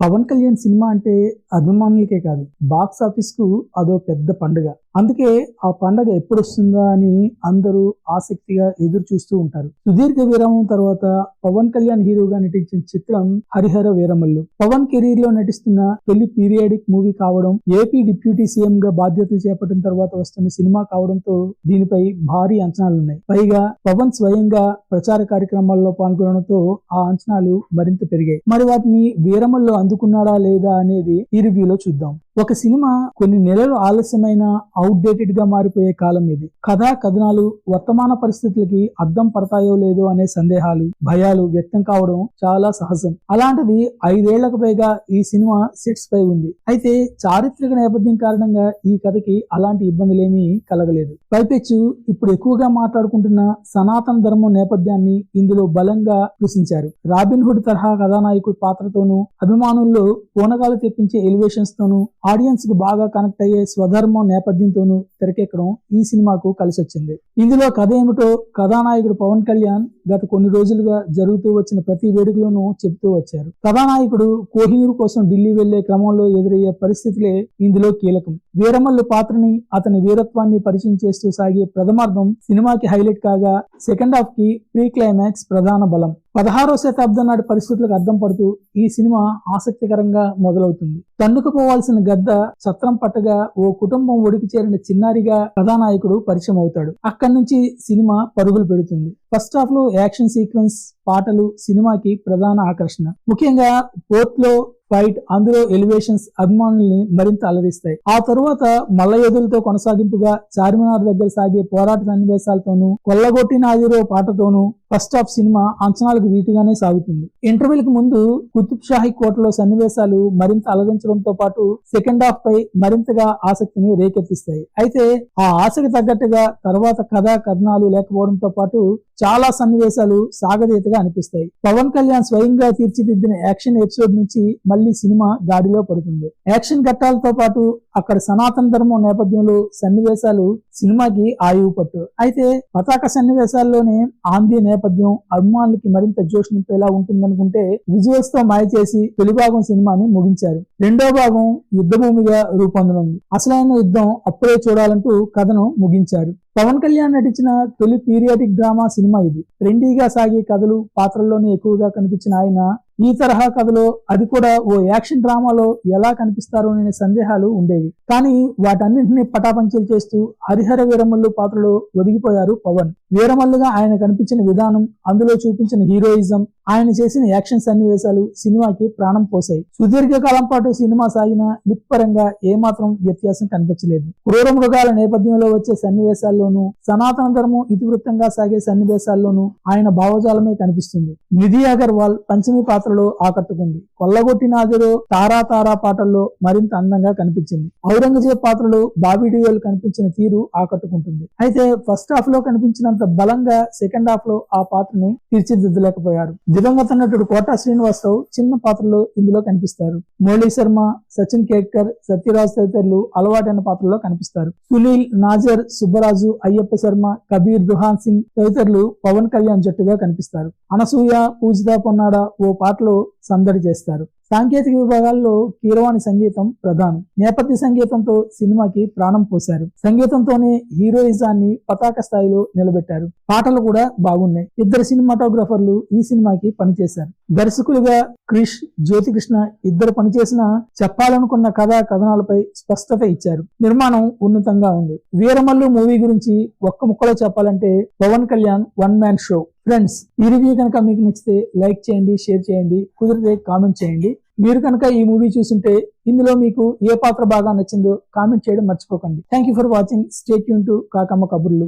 Pawan Kalyan cinema అంటే అభిమానులకే కాదు box ఆఫీస్కు అదో పెద్ద పండుగ. అందుకే ఆ పండగ ఎప్పుడు వస్తుందా అని అందరూ ఆసక్తిగా ఎదురు చూస్తూ ఉంటారు. సుదీర్ఘ విరామం తర్వాత పవన్ కళ్యాణ్ హీరోగా నటించిన చిత్రం హరిహర వీరమల్లు. పవన్ కెరీర్లో నటిస్తున్న పెళ్ళి పీరియాడిక్ మూవీ కావడం ఏపీ డిప్యూటీ సీఎం గా బాధ్యతలు చేపట్టిన తర్వాత వస్తున్న సినిమా కావడంతో దీనిపై భారీ అంచనాలు ఉన్నాయి పైగా పవన్ స్వయంగా ప్రచార కార్యక్రమాల్లో పాల్గొనడంతో ఆ అంచనాలు మరింత పెరిగాయి. మరి వాటిని వీరమల్లో అందుకున్నాడా లేదా అనేది ఈ రివ్యూలో చూద్దాం. ఒక సినిమా కొన్ని నెలలు ఆలస్యమైన అవుట్డేటెడ్గా మారిపోయే కాలం ఇది. కథా కథనాలు వర్తమాన పరిస్థితులకి అద్దం పడతాయో లేదో అనే సందేహాలు భయాలు వ్యక్తం కావడం చాలా సహజం. అలాంటిది ఐదేళ్ళకు పైగా ఈ సినిమా సెట్స్ పై ఉంది. అయితే చారిత్రక నేపథ్యం కారణంగా ఈ కథకి అలాంటి ఇబ్బందులేమీ కలగలేదు. పైపెచ్చు ఇప్పుడు ఎక్కువగా మాట్లాడుకుంటున్న సనాతన ధర్మం నేపథ్యాన్ని ఇందులో బలంగా కృషించారు రాబిన్ హుడ్ తరహా కథానాయకుడి పాత్రతోనూ అభిమానుల్లో పూనకాలు తెప్పించే ఎలివేషన్స్ తోనూ ఆడియన్స్కు బాగా కనెక్ట్ అయ్యే స్వధర్మం నేపథ్యంతోనూ తెరకెక్కడం ఈ సినిమాకు కలిసి వచ్చింది ఇందులో కథ ఏమిటో కథానాయకుడు పవన్ కళ్యాణ్ గత కొన్ని రోజులుగా జరుగుతూ వచ్చిన ప్రతి వేడుకలోనూ చెబుతూ వచ్చారు. కథానాయకుడు కోహినూరు కోసం ఢిల్లీ వెళ్ళే క్రమంలో ఎదురయ్యే పరిస్థితులే ఇందులో కీలకం. వీరమల్లు పాత్రని అతని వీరత్వాన్ని పరిచయం చేస్తూ సాగే ప్రథమార్థం సినిమాకి హైలైట్ కాగా సెకండ్ హాఫ్కి ప్రీ క్లైమాక్స్ ప్రధాన బలం. పదహారో శతాబ్దం నాటి పరిస్థితులకు అద్దం పడుతూ ఈ సినిమా ఆసక్తికరంగా మొదలవుతుంది. తన్నుకుపోవాల్సిన గద్ద చత్రం పట్టగా ఓ కుటుంబం ఒడికి చేరిన చిన్నారిగా కథానాయకుడు పరిచయం అవుతాడు అక్కడి నుంచి సినిమా పరుగులు పెడుతుంది. ఫస్ట్ హాఫ్లో యాక్షన్ సీక్వెన్స్ పాటలు సినిమాకి ప్రధాన ఆకర్షణ. ముఖ్యంగా పోర్ట్లో ఫైట్ అందులో ఎలివేషన్స్ అభిమానుల్ని మరింత అలరిస్తాయి. ఆ తరువాత మల్లయోధులతో కొనసాగింపుగా చార్మినార్ దగ్గర సాగే పోరాట సన్నివేశాలతోనూ కొల్లగొట్టిన ఆదిరో పాటతోనూ ఫస్ట్ హాఫ్ సినిమా అంచనాలకు రీతిగానే సాగుతుంది. ఇంటర్వెల్కి ముందు కుతుబ్ షాహీ కోటలో సన్నివేశాలు మరింత అలరించడంతో పాటు సెకండ్ హాఫ్ పై మరింతగా ఆసక్తిని రేకెత్తిస్తాయి. అయితే ఆ ఆశకి తగ్గట్టుగా తర్వాత కథా కథనాలు లేకపోవడంతో పాటు చాలా సన్నివేశాలు సాగదీతగా అనిపిస్తాయి. పవన్ కళ్యాణ్ స్వయంగా తీర్చిదిద్దిన యాక్షన్ ఎపిసోడ్ నుంచి మళ్ళీ సినిమా గాడిలో పడుతుంది. యాక్షన్ ఘట్టాలతో పాటు అక్కడ సనాతన ధర్మం నేపథ్యంలో సన్నివేశాలు సినిమాకి ఆయువు పట్టు. అయితే పతాక సన్నివేశాల్లోనే ఆంధ్య నేపథ్యం అభిమానులకి మరింత జోష్ నింపేలా ఉంటుందనుకుంటే విజువల్స్తో మాయ చేసి తొలి భాగం సినిమాని ముగించారు. రెండో భాగం యుద్ధభూమిగా రూపొందనుంది. అసలైన యుద్ధం అప్పుడే చూడాలంటూ కథను ముగించారు. పవన్ కళ్యాణ్ నటించిన తొలి పీరియాటిక్ డ్రామా సినిమా ఇది. ట్రెండీగా సాగే కథలు పాత్రల్లోనే ఎక్కువగా కనిపించిన ఆయన ఈ తరహా కథలో అది కూడా ఓ యాక్షన్ డ్రామాలో ఎలా కనిపిస్తారో అనే సందేహాలు ఉండేవి. కానీ వాటన్నింటినీ పటాపంచలు చేస్తూ హరిహర వీరమల్లు పాత్రలో ఒదిగిపోయారు పవన్. వీరమల్లుగా ఆయన కనిపించిన విధానం అందులో చూపించిన హీరోయిజం ఆయన చేసిన యాక్షన్ సన్నివేశాలు సినిమాకి ప్రాణం పోసాయి. సుదీర్ఘ కాలం పాటు సినిమా సాగిన నిప్పరంగా ఏమాత్రం వ్యత్యాసం కనిపించలేదు. క్రూర మృగాల నేపథ్యంలో వచ్చే సన్నివేశాల్లోనూ సనాతన ధర్మం ఇతివృత్తంగా సాగే సన్నివేశాల్లోనూ ఆయన భావజాలమే కనిపిస్తుంది. నిధి అగర్వాల్ పంచమి పాత్రలో ఆకట్టుకుంది. కొల్లగొట్టి ఆదిలో తారా తారా పాటల్లో మరింత అందంగా కనిపించింది. ఔరంగజేబ్ పాత్రలో బాబీడియోలు కనిపించిన తీరు ఆకట్టుకుంటుంది. అయితే ఫస్ట్ హాఫ్లో కనిపించినంత బలంగా సెకండ్ హాఫ్లో ఆ పాత్రని తీర్చిదిద్దలేకపోయారు. దివంగత నటుడు కోటా శ్రీనివాసరావు చిన్న పాత్రలో ఇందులో కనిపిస్తారు. మౌళి శర్మ సచిన్ కేట్కర్ సత్యరాజ్ తదితరులు అలవాటైన పాత్రలో కనిపిస్తారు. సునీల్ నాజర్ సుబ్బరాజు అయ్యప్ప శర్మ కబీర్ దుహాన్ సింగ్ తదితరులు పవన్ కళ్యాణ్ జట్టుగా కనిపిస్తారు. అనసూయ పూజిత పొన్నాడ ఓ పాటలో సందడి చేస్తారు. సాంకేతిక విభాగాల్లో కీరవాణి సంగీతం ప్రధానం. నేపథ్య సంగీతంతో సినిమాకి ప్రాణం పోశారు. సంగీతంతోనే హీరోయిజాన్ని పతాక స్థాయిలో నిలబెట్టారు. పాటలు కూడా బాగున్నాయి. ఇద్దరు సినిమాటోగ్రాఫర్లు ఈ సినిమాకి పనిచేశారు. దర్శకులుగా క్రిష్ జ్యోతికృష్ణ ఇద్దరు పనిచేసిన చెప్పాలనుకున్న కథా కథనాలపై స్పష్టత ఇచ్చారు. నిర్మాణం ఉన్నతంగా ఉంది. వీరమల్లు మూవీ గురించి ఒక్క ముక్కలో చెప్పాలంటే Pawan Kalyan one man show. Friends ఈ రివ్యూ కనుక మీకు నచ్చితే లైక్ చేయండి షేర్ చేయండి కుదిరితే కామెంట్ చేయండి. మీరు కనుక ఈ మూవీ చూస్తుంటే ఇందులో మీకు ఏ పాత్ర బాగా నచ్చిందో కామెంట్ చేయడం మర్చిపోకండి. Thank you for watching stay Yoon to Kakamma కబుర్లు